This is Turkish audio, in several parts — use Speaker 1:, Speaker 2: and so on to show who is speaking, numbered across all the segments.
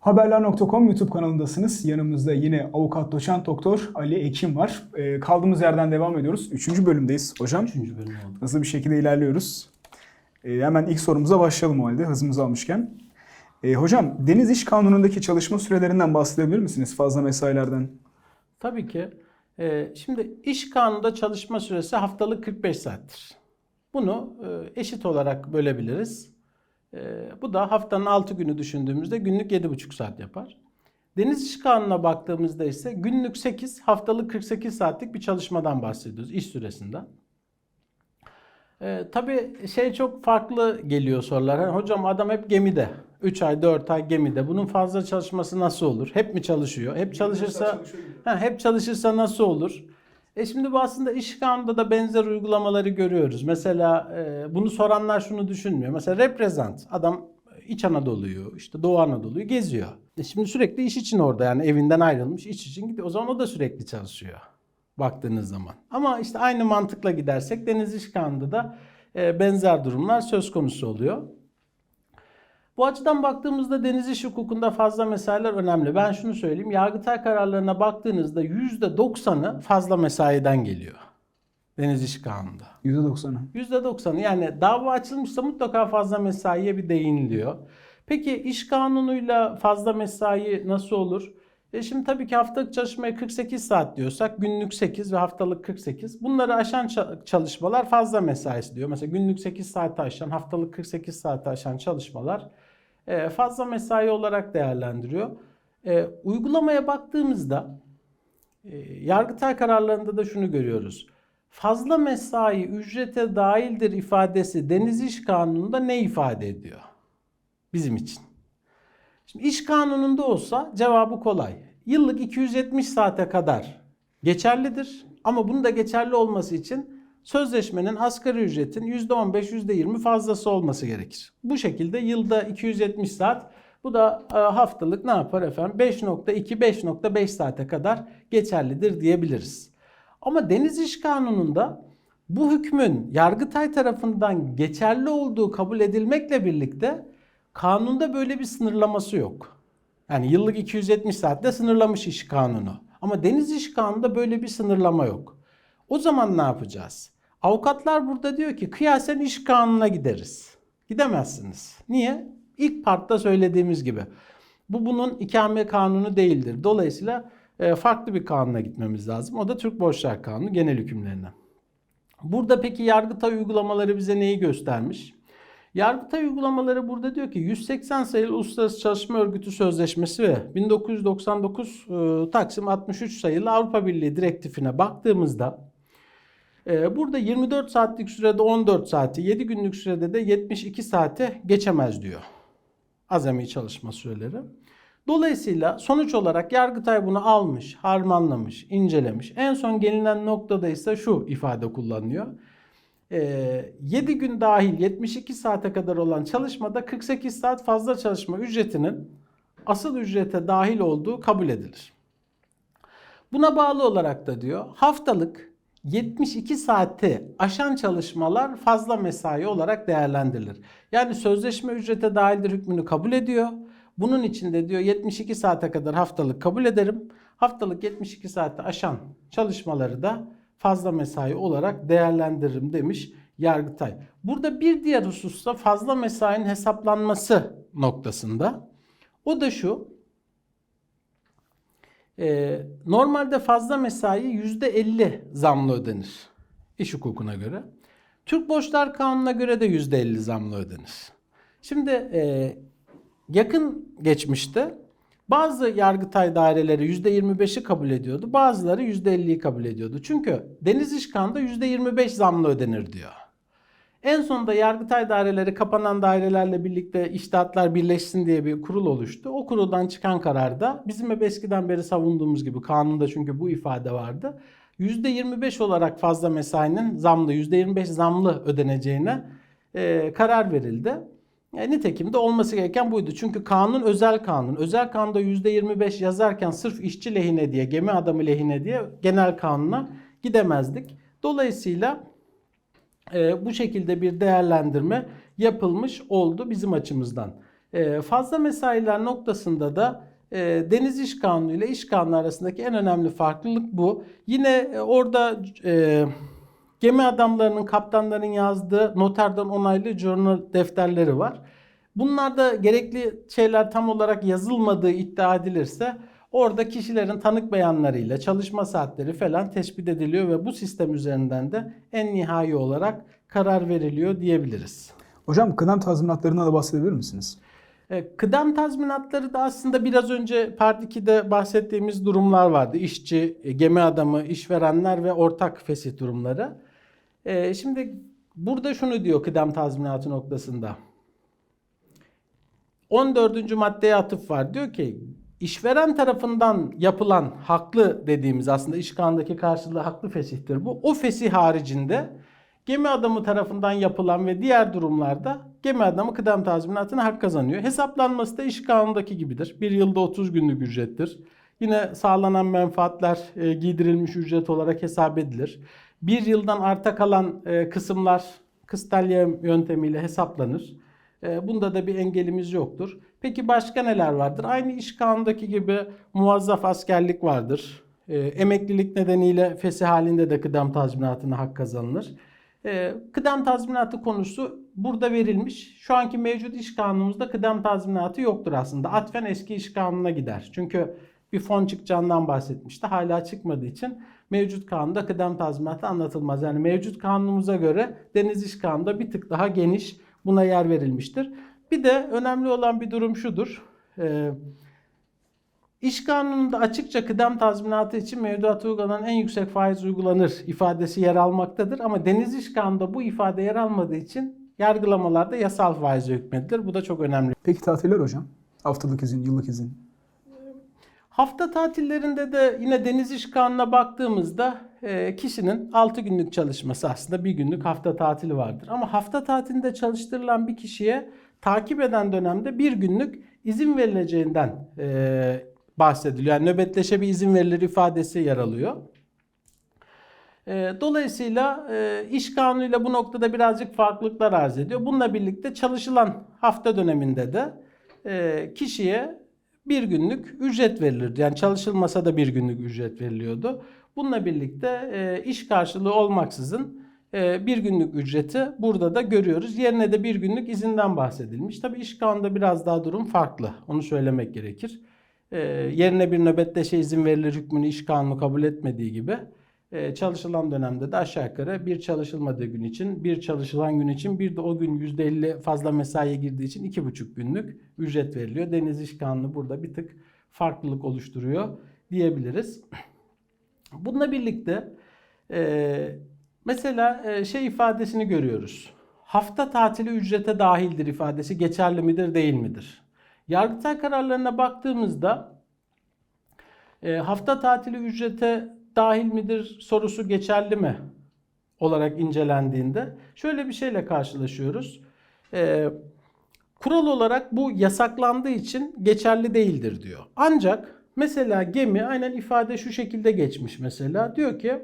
Speaker 1: Haberler.com YouTube kanalındasınız. Yanımızda yine avukat doçent doktor Ali Ekim var. Ee, kaldığımız yerden devam ediyoruz. Üçüncü bölümdeyiz hocam.
Speaker 2: Üçüncü bölüm oldu.
Speaker 1: Hızlı bir şekilde ilerliyoruz. Ee, hemen ilk sorumuza başlayalım o halde hızımızı almışken. Ee, hocam Deniz İş Kanunu'ndaki çalışma sürelerinden bahsedebilir misiniz? Fazla mesailerden.
Speaker 2: Tabii ki. Ee, şimdi iş kanununda çalışma süresi haftalık 45 saattir. Bunu e, eşit olarak bölebiliriz. Ee, bu da haftanın 6 günü düşündüğümüzde günlük 7,5 saat yapar. Deniz İş Kanunu'na baktığımızda ise günlük 8, haftalık 48 saatlik bir çalışmadan bahsediyoruz iş süresinden. Ee, tabii şey çok farklı geliyor sorular. Hani hocam adam hep gemide. 3 ay 4 ay gemide. Bunun fazla çalışması nasıl olur? Hep mi çalışıyor? Hep çalışırsa ha, hep çalışırsa nasıl olur? E şimdi bu aslında iş kanununda da benzer uygulamaları görüyoruz. Mesela e, bunu soranlar şunu düşünmüyor. Mesela reprezent adam İç Anadolu'yu, işte Doğu Anadolu'yu geziyor. E şimdi sürekli iş için orada yani evinden ayrılmış iş için gidiyor. O zaman o da sürekli çalışıyor baktığınız zaman. Ama işte aynı mantıkla gidersek Deniz İş Kanunu'nda da e, benzer durumlar söz konusu oluyor. Bu açıdan baktığımızda deniz iş hukukunda fazla mesailer önemli. Ben şunu söyleyeyim. Yargıtay kararlarına baktığınızda %90'ı fazla mesaiden geliyor. Deniz iş kanununda.
Speaker 1: %90'ı.
Speaker 2: %90'ı yani dava açılmışsa mutlaka fazla mesaiye bir değiniliyor. Peki iş kanunuyla fazla mesai nasıl olur? E şimdi tabii ki haftalık çalışmaya 48 saat diyorsak günlük 8 ve haftalık 48. Bunları aşan ça- çalışmalar fazla mesaisi diyor. Mesela günlük 8 saati aşan, haftalık 48 saati aşan çalışmalar fazla mesai olarak değerlendiriyor. E, uygulamaya baktığımızda e, Yargıtay kararlarında da şunu görüyoruz. Fazla mesai ücrete dahildir ifadesi Deniz İş Kanunu'nda ne ifade ediyor? Bizim için. Şimdi iş kanununda olsa cevabı kolay. Yıllık 270 saate kadar geçerlidir. Ama bunun da geçerli olması için sözleşmenin asgari ücretin %15, %20 fazlası olması gerekir. Bu şekilde yılda 270 saat bu da e, haftalık ne yapar efendim? 5.2-5.5 saate kadar geçerlidir diyebiliriz. Ama Deniz İş Kanunu'nda bu hükmün Yargıtay tarafından geçerli olduğu kabul edilmekle birlikte kanunda böyle bir sınırlaması yok. Yani yıllık 270 saatte sınırlamış iş kanunu. Ama Deniz İş Kanunu'nda böyle bir sınırlama yok. O zaman ne yapacağız? Avukatlar burada diyor ki kıyasen iş kanununa gideriz. Gidemezsiniz. Niye? İlk partta söylediğimiz gibi. Bu bunun ikame kanunu değildir. Dolayısıyla e, farklı bir kanuna gitmemiz lazım. O da Türk Borçlar Kanunu genel hükümlerine. Burada peki Yargıtay uygulamaları bize neyi göstermiş? Yargıtay uygulamaları burada diyor ki 180 sayılı Uluslararası Çalışma Örgütü Sözleşmesi ve 1999 e, Taksim 63 sayılı Avrupa Birliği direktifine baktığımızda burada 24 saatlik sürede 14 saati, 7 günlük sürede de 72 saate geçemez diyor. Azami çalışma süreleri. Dolayısıyla sonuç olarak Yargıtay bunu almış, harmanlamış, incelemiş. En son gelinen noktada ise şu ifade kullanılıyor. 7 gün dahil 72 saate kadar olan çalışmada 48 saat fazla çalışma ücretinin asıl ücrete dahil olduğu kabul edilir. Buna bağlı olarak da diyor haftalık 72 saati aşan çalışmalar fazla mesai olarak değerlendirilir. Yani sözleşme ücrete dahildir hükmünü kabul ediyor. Bunun için de diyor 72 saate kadar haftalık kabul ederim. Haftalık 72 saati aşan çalışmaları da fazla mesai olarak değerlendiririm demiş Yargıtay. Burada bir diğer hususta fazla mesainin hesaplanması noktasında. O da şu. Ee, normalde fazla mesai %50 zamlı ödenir. İş hukukuna göre. Türk Borçlar Kanunu'na göre de %50 zamlı ödenir. Şimdi e, yakın geçmişte bazı yargıtay daireleri %25'i kabul ediyordu. Bazıları %50'yi kabul ediyordu. Çünkü Deniz İş Kanunu'da %25 zamlı ödenir diyor. En sonunda Yargıtay daireleri kapanan dairelerle birlikte iştahatlar birleşsin diye bir kurul oluştu. O kuruldan çıkan kararda bizim hep eskiden beri savunduğumuz gibi kanunda çünkü bu ifade vardı. %25 olarak fazla mesainin zamlı, %25 zamlı ödeneceğine e, karar verildi. E, nitekim de olması gereken buydu. Çünkü kanun özel kanun. Özel kanunda %25 yazarken sırf işçi lehine diye, gemi adamı lehine diye genel kanuna gidemezdik. Dolayısıyla e, bu şekilde bir değerlendirme yapılmış oldu bizim açımızdan. E, fazla mesailer noktasında da e, Deniz İş Kanunu ile İş Kanunu arasındaki en önemli farklılık bu. Yine e, orada e, gemi adamlarının, kaptanların yazdığı noterden onaylı journal defterleri var. Bunlarda gerekli şeyler tam olarak yazılmadığı iddia edilirse orada kişilerin tanık beyanlarıyla çalışma saatleri falan tespit ediliyor ve bu sistem üzerinden de en nihai olarak karar veriliyor diyebiliriz.
Speaker 1: Hocam kıdem tazminatlarından da bahsedebilir misiniz?
Speaker 2: E, Kıdem tazminatları da aslında biraz önce Part 2'de bahsettiğimiz durumlar vardı. İşçi, e, gemi adamı, işverenler ve ortak fesih durumları. E, Şimdi burada şunu diyor kıdem tazminatı noktasında. 14. maddeye atıf var. Diyor ki işveren tarafından yapılan haklı dediğimiz aslında iş kanundaki karşılığı haklı fesihtir bu. O fesih haricinde gemi adamı tarafından yapılan ve diğer durumlarda gemi adamı kıdem tazminatına hak kazanıyor. Hesaplanması da iş kanundaki gibidir. Bir yılda 30 günlük ücrettir. Yine sağlanan menfaatler e, giydirilmiş ücret olarak hesap edilir. Bir yıldan arta kalan e, kısımlar kıstalya yöntemiyle hesaplanır. E, Bunda da bir engelimiz yoktur. Peki başka neler vardır? Aynı iş kanundaki gibi muvazzaf askerlik vardır. E, emeklilik nedeniyle fesih halinde de kıdem tazminatına hak kazanılır. E, kıdem tazminatı konusu burada verilmiş. Şu anki mevcut iş kanunumuzda kıdem tazminatı yoktur aslında. Atfen eski iş kanununa gider. Çünkü bir fon çıkacağından bahsetmişti. Hala çıkmadığı için mevcut kanunda kıdem tazminatı anlatılmaz. Yani mevcut kanunumuza göre deniz iş kanunda bir tık daha geniş buna yer verilmiştir. Bir de önemli olan bir durum şudur. Ee, İş kanununda açıkça kıdem tazminatı için mevduata uygulanan en yüksek faiz uygulanır ifadesi yer almaktadır. Ama deniz iş kanununda bu ifade yer almadığı için yargılamalarda yasal faize hükmedilir. Bu da çok önemli.
Speaker 1: Peki tatiller hocam? Haftalık izin, yıllık izin.
Speaker 2: Hafta tatillerinde de yine deniz iş kanununa baktığımızda kişinin 6 günlük çalışması aslında bir günlük hafta tatili vardır. Ama hafta tatilinde çalıştırılan bir kişiye takip eden dönemde bir günlük izin verileceğinden e, bahsediliyor. Yani nöbetleşe bir izin verilir ifadesi yer alıyor. E, Dolayısıyla e, iş kanunuyla bu noktada birazcık farklılıklar arz ediyor. Bununla birlikte çalışılan hafta döneminde de e, kişiye bir günlük ücret verilirdi. Yani çalışılmasa da bir günlük ücret veriliyordu. Bununla birlikte e, iş karşılığı olmaksızın e, bir günlük ücreti burada da görüyoruz. Yerine de bir günlük izinden bahsedilmiş. Tabii iş kanunda biraz daha durum farklı. Onu söylemek gerekir. E, yerine bir nöbetleşe izin verilir hükmünü iş kanunu kabul etmediği gibi e, çalışılan dönemde de aşağı yukarı bir çalışılmadığı gün için, bir çalışılan gün için, bir de o gün %50 fazla mesaiye girdiği için iki buçuk günlük ücret veriliyor. Deniz İş Kanunu burada bir tık farklılık oluşturuyor diyebiliriz. Bununla birlikte e, mesela e, şey ifadesini görüyoruz. Hafta tatili ücrete dahildir ifadesi geçerli midir değil midir? Yargıtay kararlarına baktığımızda e, hafta tatili ücrete dahil midir sorusu geçerli mi olarak incelendiğinde şöyle bir şeyle karşılaşıyoruz. E, kural olarak bu yasaklandığı için geçerli değildir diyor. Ancak mesela gemi aynen ifade şu şekilde geçmiş mesela diyor ki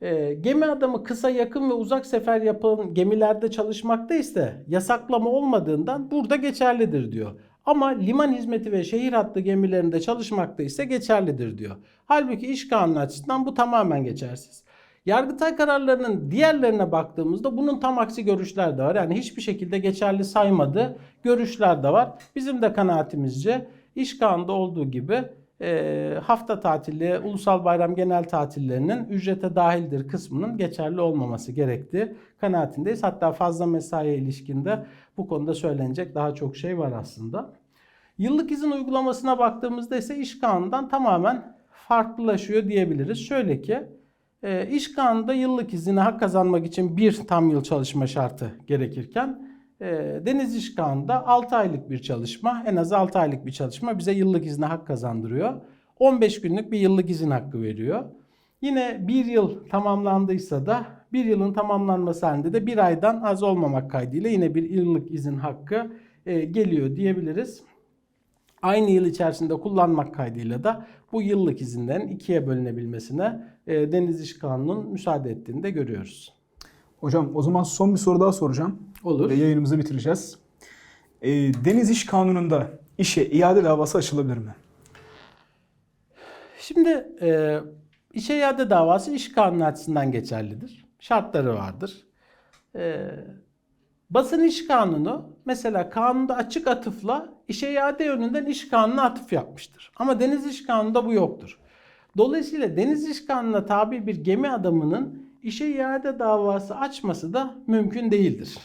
Speaker 2: e, gemi adamı kısa yakın ve uzak sefer yapan gemilerde çalışmakta ise yasaklama olmadığından burada geçerlidir diyor. Ama liman hizmeti ve şehir hattı gemilerinde çalışmakta ise geçerlidir diyor. Halbuki iş kanunu açısından bu tamamen geçersiz. Yargıtay kararlarının diğerlerine baktığımızda bunun tam aksi görüşler de var. Yani hiçbir şekilde geçerli saymadığı görüşler de var. Bizim de kanaatimizce iş kanunda olduğu gibi e, hafta tatili, ulusal bayram genel tatillerinin ücrete dahildir kısmının geçerli olmaması gerektiği kanaatindeyiz. Hatta fazla mesaiye ilişkinde bu konuda söylenecek daha çok şey var aslında. Yıllık izin uygulamasına baktığımızda ise iş kanundan tamamen farklılaşıyor diyebiliriz. Şöyle ki e, iş kanununda yıllık izine hak kazanmak için bir tam yıl çalışma şartı gerekirken Deniz İş Kanunu'nda 6 aylık bir çalışma, en az 6 aylık bir çalışma bize yıllık izne hak kazandırıyor. 15 günlük bir yıllık izin hakkı veriyor. Yine bir yıl tamamlandıysa da bir yılın tamamlanması halinde de bir aydan az olmamak kaydıyla yine bir yıllık izin hakkı e, geliyor diyebiliriz. Aynı yıl içerisinde kullanmak kaydıyla da bu yıllık izinden ikiye bölünebilmesine e, Deniz İş Kanunu'nun müsaade ettiğini de görüyoruz.
Speaker 1: Hocam o zaman son bir soru daha soracağım.
Speaker 2: Olur.
Speaker 1: Ve yayınımızı bitireceğiz. E, Deniz İş Kanunu'nda işe iade davası açılabilir mi?
Speaker 2: Şimdi e, işe iade davası iş kanunu açısından geçerlidir. Şartları vardır. E, basın iş kanunu mesela kanunda açık atıfla işe iade yönünden iş kanununa atıf yapmıştır. Ama deniz iş kanununda bu yoktur. Dolayısıyla deniz iş kanununa tabi bir gemi adamının işe iade davası açması da mümkün değildir.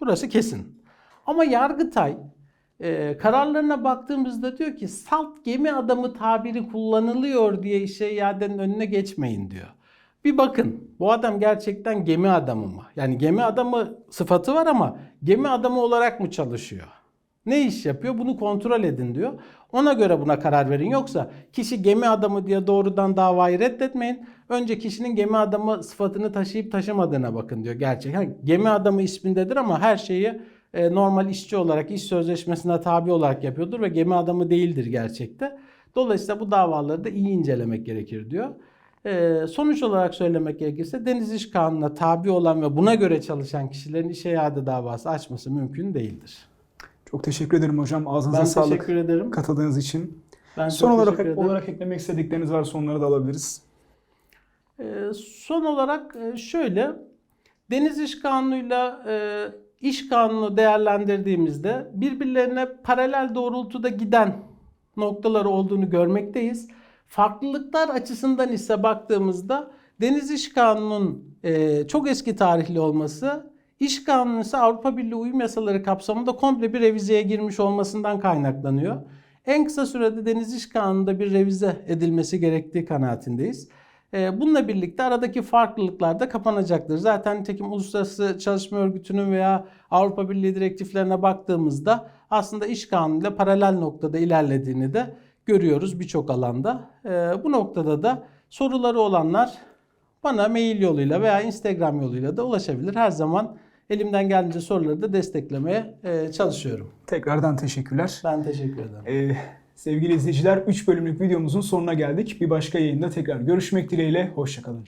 Speaker 2: Burası kesin. Ama Yargıtay e, kararlarına baktığımızda diyor ki salt gemi adamı tabiri kullanılıyor diye işe iadenin önüne geçmeyin diyor. Bir bakın bu adam gerçekten gemi adamı mı? Yani gemi adamı sıfatı var ama gemi adamı olarak mı çalışıyor? Ne iş yapıyor? Bunu kontrol edin diyor. Ona göre buna karar verin. Yoksa kişi gemi adamı diye doğrudan davayı reddetmeyin. Önce kişinin gemi adamı sıfatını taşıyıp taşımadığına bakın diyor gerçekten. Gemi adamı ismindedir ama her şeyi e, normal işçi olarak, iş sözleşmesine tabi olarak yapıyordur ve gemi adamı değildir gerçekte. Dolayısıyla bu davaları da iyi incelemek gerekir diyor. E, sonuç olarak söylemek gerekirse Deniz İş Kanunu'na tabi olan ve buna göre çalışan kişilerin işe iade davası açması mümkün değildir.
Speaker 1: Çok teşekkür ederim hocam. Ağzınıza
Speaker 2: Ben
Speaker 1: sağlık
Speaker 2: teşekkür ederim.
Speaker 1: katıldığınız için.
Speaker 2: Ben
Speaker 1: Son olarak
Speaker 2: ederim.
Speaker 1: olarak eklemek istedikleriniz varsa onları da alabiliriz.
Speaker 2: Ee, son olarak e, şöyle Deniz İş Kanunu'yla e, iş kanunu değerlendirdiğimizde birbirlerine paralel doğrultuda giden noktaları olduğunu görmekteyiz. Farklılıklar açısından ise baktığımızda Deniz İş Kanunu'nun e, çok eski tarihli olması, İş Kanunu ise Avrupa Birliği uyum yasaları kapsamında komple bir revizeye girmiş olmasından kaynaklanıyor. En kısa sürede Deniz İş Kanunu'nda bir revize edilmesi gerektiği kanaatindeyiz. Ee, Bununla birlikte aradaki farklılıklar da kapanacaktır. Zaten nitekim Uluslararası Çalışma Örgütü'nün veya Avrupa Birliği direktiflerine baktığımızda aslında iş kanunuyla paralel noktada ilerlediğini de görüyoruz birçok alanda. Ee, Bu noktada da soruları olanlar bana mail yoluyla veya Instagram yoluyla da ulaşabilir. Her zaman elimden geldiğince soruları da desteklemeye e, çalışıyorum.
Speaker 1: Tekrardan teşekkürler.
Speaker 2: Ben teşekkür ederim.
Speaker 1: Ee, sevgili izleyiciler 3 bölümlük videomuzun sonuna geldik. Bir başka yayında tekrar görüşmek dileğiyle. Hoşçakalın.